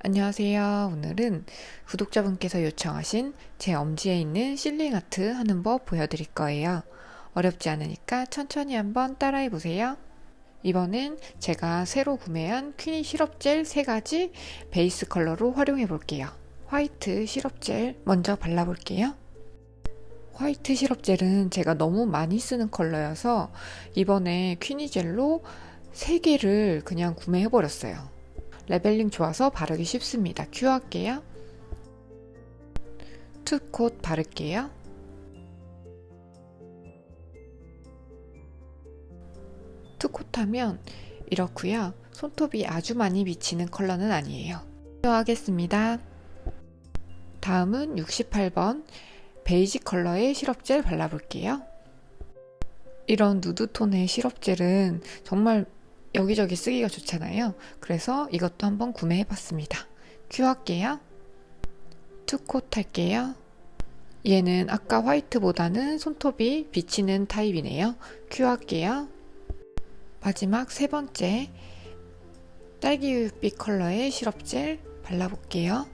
안녕하세요. 오늘은 구독자분께서 요청하신 제 엄지에 있는 실링 아트 하는 법 보여드릴 거예요. 어렵지 않으니까 천천히 한번 따라해 보세요. 이번엔 제가 새로 구매한 퀸이 시럽 젤 3가지 베이스 컬러로 활용해 볼게요. 화이트 시럽 젤 먼저 발라 볼게요. 화이트 시럽 젤은 제가 너무 많이 쓰는 컬러여서 이번에 퀸이 젤로 3개를 그냥 구매해 버렸어요. 레벨링 좋아서 바르기 쉽습니다. 큐 할게요. 투콧 바를게요. 투콧 하면 이렇고요. 손톱이 아주 많이 비치는 컬러는 아니에요. 큐 하겠습니다. 다음은 68번 베이지 컬러의 시럽젤 발라볼게요. 이런 누드톤의 시럽젤은 정말 여기저기 쓰기가 좋잖아요. 그래서 이것도 한번 구매해 봤습니다. 큐 할게요. 투콧 할게요. 얘는 아까 화이트보다는 손톱이 비치는 타입이네요. 큐 할게요. 마지막 세 번째 딸기우유빛 컬러의 시럽젤 발라볼게요.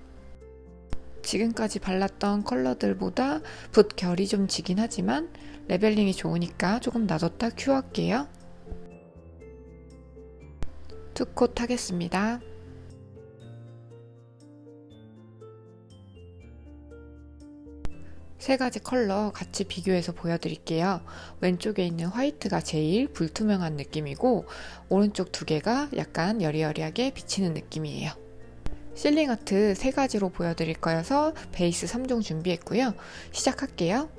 지금까지 발랐던 컬러들보다 붓 결이 좀 지긴 하지만 레벨링이 좋으니까 조금 놔뒀다 큐 할게요. 투콧 하겠습니다. 세 가지 컬러 같이 비교해서 보여드릴게요. 왼쪽에 있는 화이트가 제일 불투명한 느낌이고 오른쪽 두 개가 약간 여리여리하게 비치는 느낌이에요. 실링 아트 세 가지로 보여드릴 거여서 베이스 3종 준비했고요. 시작할게요.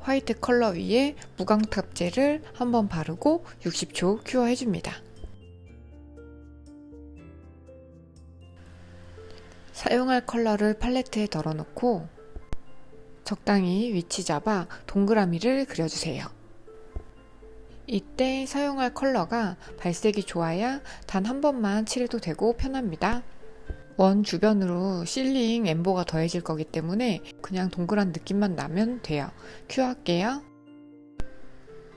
화이트 컬러 위에 무광탑젤을 한번 바르고 60초 큐어 해줍니다. 사용할 컬러를 팔레트에 덜어놓고 적당히 위치 잡아 동그라미를 그려주세요. 이때 사용할 컬러가 발색이 좋아야 단 한 번만 칠해도 되고 편합니다. 원 주변으로 실링 엠보가 더해질 거기 때문에 그냥 동그란 느낌만 나면 돼요. 큐 할게요.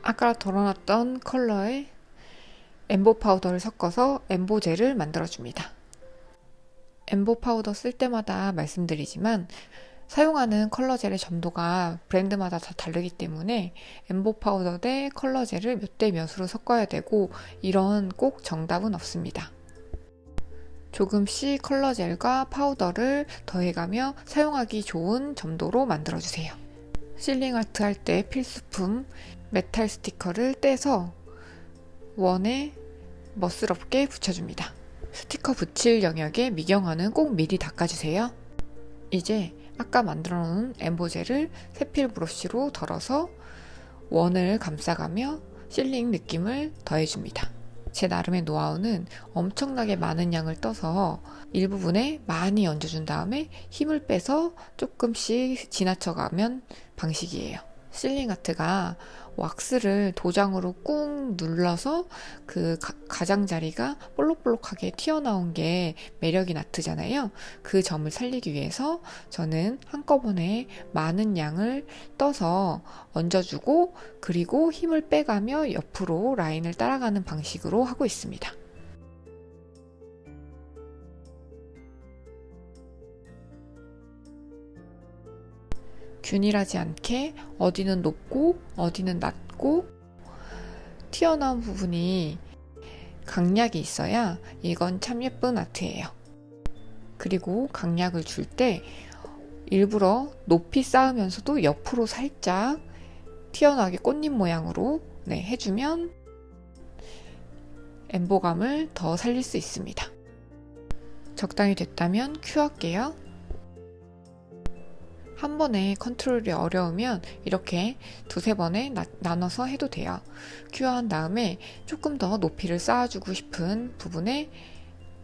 아까 덜어놨던 컬러에 엠보 파우더를 섞어서 엠보 젤을 만들어줍니다. 엠보 파우더 쓸 때마다 말씀드리지만 사용하는 컬러 젤의 점도가 브랜드마다 다 다르기 때문에 엠보 파우더 대 컬러 젤을 몇 대 몇으로 섞어야 되고 이런 꼭 정답은 없습니다. 조금씩 컬러 젤과 파우더를 더해가며 사용하기 좋은 점도로 만들어주세요. 실링 아트 할 때 필수품 메탈 스티커를 떼서 원에 멋스럽게 붙여줍니다. 스티커 붙일 영역에 미경화는 꼭 미리 닦아주세요. 이제 아까 만들어 놓은 엠보젤을 세필 브러쉬로 덜어서 원을 감싸가며 실링 느낌을 더해줍니다. 제 나름의 노하우는 엄청나게 많은 양을 떠서 일부분에 많이 얹어준 다음에 힘을 빼서 조금씩 지나쳐가면 방식이에요. 실링 아트가 왁스를 도장으로 꾹 눌러서 그 가, 장자리가 볼록볼록하게 튀어나온 게 매력이 나트잖아요. 그 점을 살리기 위해서 저는 한꺼번에 많은 양을 떠서 얹어주고 그리고 힘을 빼가며 옆으로 라인을 따라가는 방식으로 하고 있습니다. 균일하지 않게 어디는 높고 어디는 낮고 튀어나온 부분이 강약이 있어야 이건 참 예쁜 아트예요. 그리고 강약을 줄 때 일부러 높이 쌓으면서도 옆으로 살짝 튀어나오게 꽃잎 모양으로 네, 해주면 엠보감을 더 살릴 수 있습니다. 적당히 됐다면 큐 할게요. 한 번에 컨트롤이 어려우면 이렇게 두세 번에 나, 나눠서 해도 돼요. 큐어한 다음에 조금 더 높이를 쌓아주고 싶은 부분에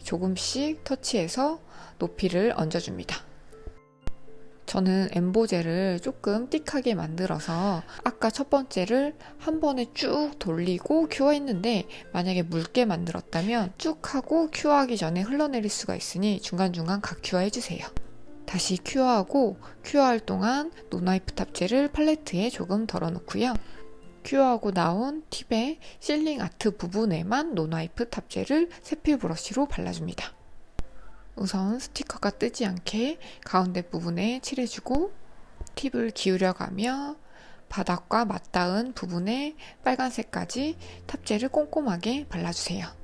조금씩 터치해서 높이를 얹어줍니다. 저는 엠보젤을 조금 띡하게 만들어서 아까 첫 번째를 한 번에 쭉 돌리고 큐어했는데 만약에 묽게 만들었다면 쭉 하고 큐어하기 전에 흘러내릴 수가 있으니 중간중간 각 큐어 해주세요. 다시 큐어하고 큐어할 동안 노나이프 탑재를 팔레트에 조금 덜어놓고요. 큐어하고 나온 팁의 실링 아트 부분에만 노나이프 탑재를 세필 브러쉬로 발라줍니다. 우선 스티커가 뜨지 않게 가운데 부분에 칠해주고 팁을 기울여가며 바닥과 맞닿은 부분에 빨간색까지 탑재를 꼼꼼하게 발라주세요.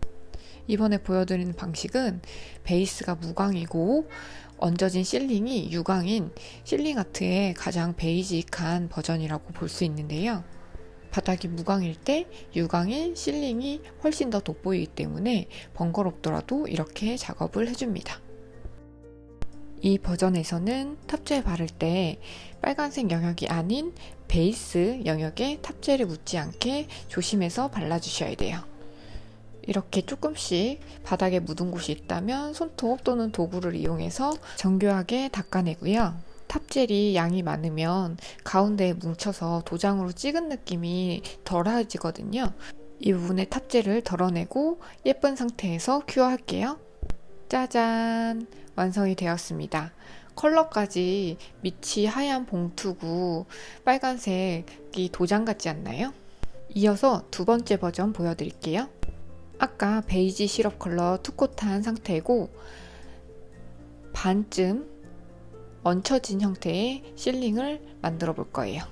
이번에 보여드리는 방식은 베이스가 무광이고 얹어진 실링이 유광인 실링 아트의 가장 베이직한 버전이라고 볼 수 있는데요. 바닥이 무광일 때 유광인 실링이 훨씬 더 돋보이기 때문에 번거롭더라도 이렇게 작업을 해줍니다. 이 버전에서는 탑재 바를 때 빨간색 영역이 아닌 베이스 영역에 탑재를 묻지 않게 조심해서 발라주셔야 돼요. 이렇게 조금씩 바닥에 묻은 곳이 있다면 손톱 또는 도구를 이용해서 정교하게 닦아내고요. 탑젤이 양이 많으면 가운데에 뭉쳐서 도장으로 찍은 느낌이 덜해지거든요. 이 부분에 탑젤을 덜어내고 예쁜 상태에서 큐어할게요. 짜잔! 완성이 되었습니다. 컬러까지 밑이 하얀 봉투고 빨간색이 도장 같지 않나요? 이어서 두 번째 버전 보여드릴게요. 아까 베이지 시럽 컬러 투코트한 상태고 반쯤 얹혀진 형태의 실링을 만들어 볼 거예요.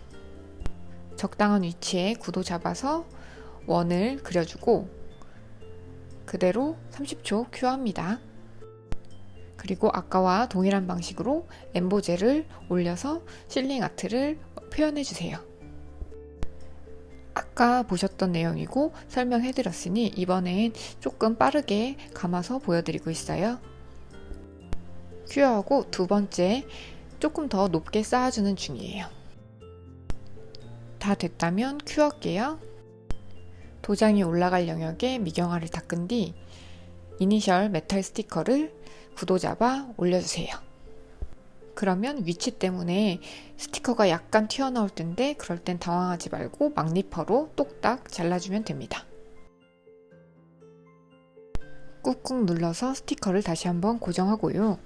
적당한 위치에 구도 잡아서 원을 그려주고 그대로 30초 큐어합니다. 그리고 아까와 동일한 방식으로 엠보젤을 올려서 실링 아트를 표현해 주세요. 아까 보셨던 내용이고 설명해 드렸으니 이번엔 조금 빠르게 감아서 보여드리고 있어요. 큐어하고 두 번째 조금 더 높게 쌓아주는 중이에요. 다 됐다면 큐어할게요. 도장이 올라갈 영역에 미경화를 닦은 뒤 이니셜 메탈 스티커를 구도 잡아 올려주세요. 그러면 위치 때문에 스티커가 약간 튀어나올 텐데 그럴 땐 당황하지 말고 막니퍼로 똑딱 잘라주면 됩니다. 꾹꾹 눌러서 스티커를 다시 한번 고정하고요.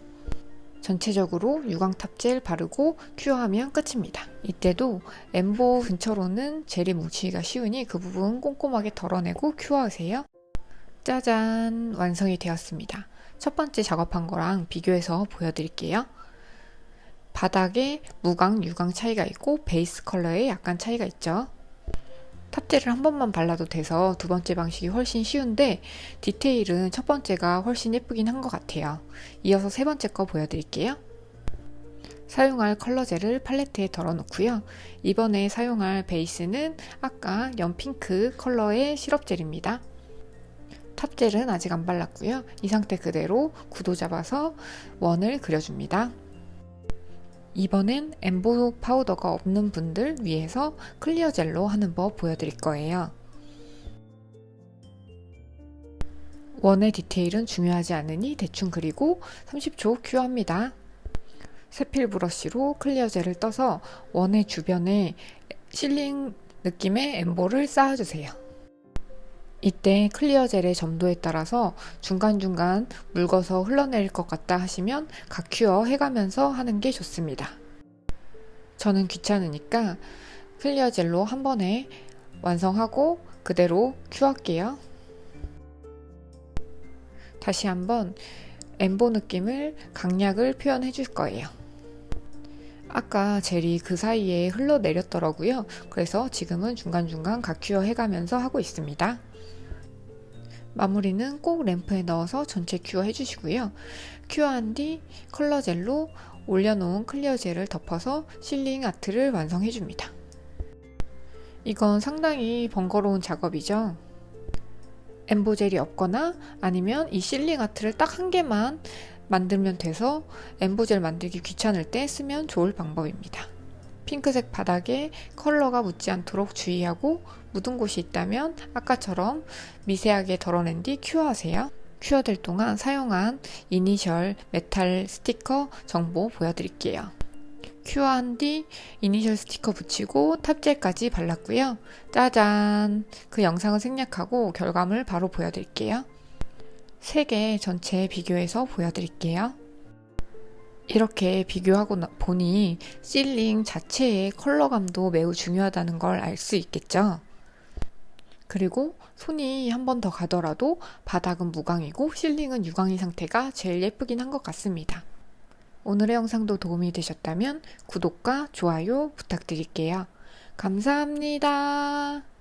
전체적으로 유광 탑 젤 바르고 큐어하면 끝입니다. 이때도 엠보 근처로는 젤이 뭉치기가 쉬우니 그 부분 꼼꼼하게 덜어내고 큐어하세요. 짜잔 완성이 되었습니다. 첫 번째 작업한 거랑 비교해서 보여드릴게요. 바닥에 무광, 유광 차이가 있고 베이스 컬러에 약간 차이가 있죠. 탑재를 한 번만 발라도 돼서 두 번째 방식이 훨씬 쉬운데 디테일은 첫 번째가 훨씬 예쁘긴 한 것 같아요. 이어서 세 번째 거 보여드릴게요. 사용할 컬러젤을 팔레트에 덜어놓고요. 이번에 사용할 베이스는 아까 연핑크 컬러의 시럽젤입니다. 탑젤은 아직 안 발랐고요. 이 상태 그대로 구도 잡아서 원을 그려줍니다. 이번엔 엠보 파우더가 없는 분들 위해서 클리어 젤로 하는 법 보여드릴 거예요. 원의 디테일은 중요하지 않으니 대충 그리고 30초 큐어합니다. 세필 브러쉬로 클리어 젤을 떠서 원의 주변에 실링 느낌의 엠보를 쌓아주세요. 이때 클리어 젤의 점도에 따라서 중간중간 묽어서 흘러내릴 것 같다 하시면 각 큐어 해가면서 하는 게 좋습니다. 저는 귀찮으니까 클리어 젤로 한 번에 완성하고 그대로 큐할게요. 다시 한번 엠보 느낌을 강약을 표현해 줄 거예요. 아까 젤이 그 사이에 흘러내렸더라고요. 그래서 지금은 중간중간 각큐어 해가면서 하고 있습니다. 마무리는 꼭 램프에 넣어서 전체 큐어 해주시고요. 큐어한 뒤 컬러 젤로 올려놓은 클리어 젤을 덮어서 실링 아트를 완성해줍니다. 이건 상당히 번거로운 작업이죠. 엠보젤이 없거나 아니면 이 실링 아트를 딱 한 개만 만들면 돼서 엠보젤 만들기 귀찮을 때 쓰면 좋을 방법입니다. 핑크색 바닥에 컬러가 묻지 않도록 주의하고 묻은 곳이 있다면 아까처럼 미세하게 덜어낸 뒤 큐어하세요. 큐어될 동안 사용한 이니셜 메탈 스티커 정보 보여드릴게요. 큐어한 뒤 이니셜 스티커 붙이고 탑젤까지 발랐고요. 짜잔! 그 영상은 생략하고 결과물 바로 보여드릴게요. 3개 전체 비교해서 보여드릴게요. 이렇게 비교하고 보니 실링 자체의 컬러감도 매우 중요하다는 걸 알 수 있겠죠? 그리고 손이 한 번 더 가더라도 바닥은 무광이고 실링은 유광인 상태가 제일 예쁘긴 한 것 같습니다. 오늘의 영상도 도움이 되셨다면 구독과 좋아요 부탁드릴게요. 감사합니다.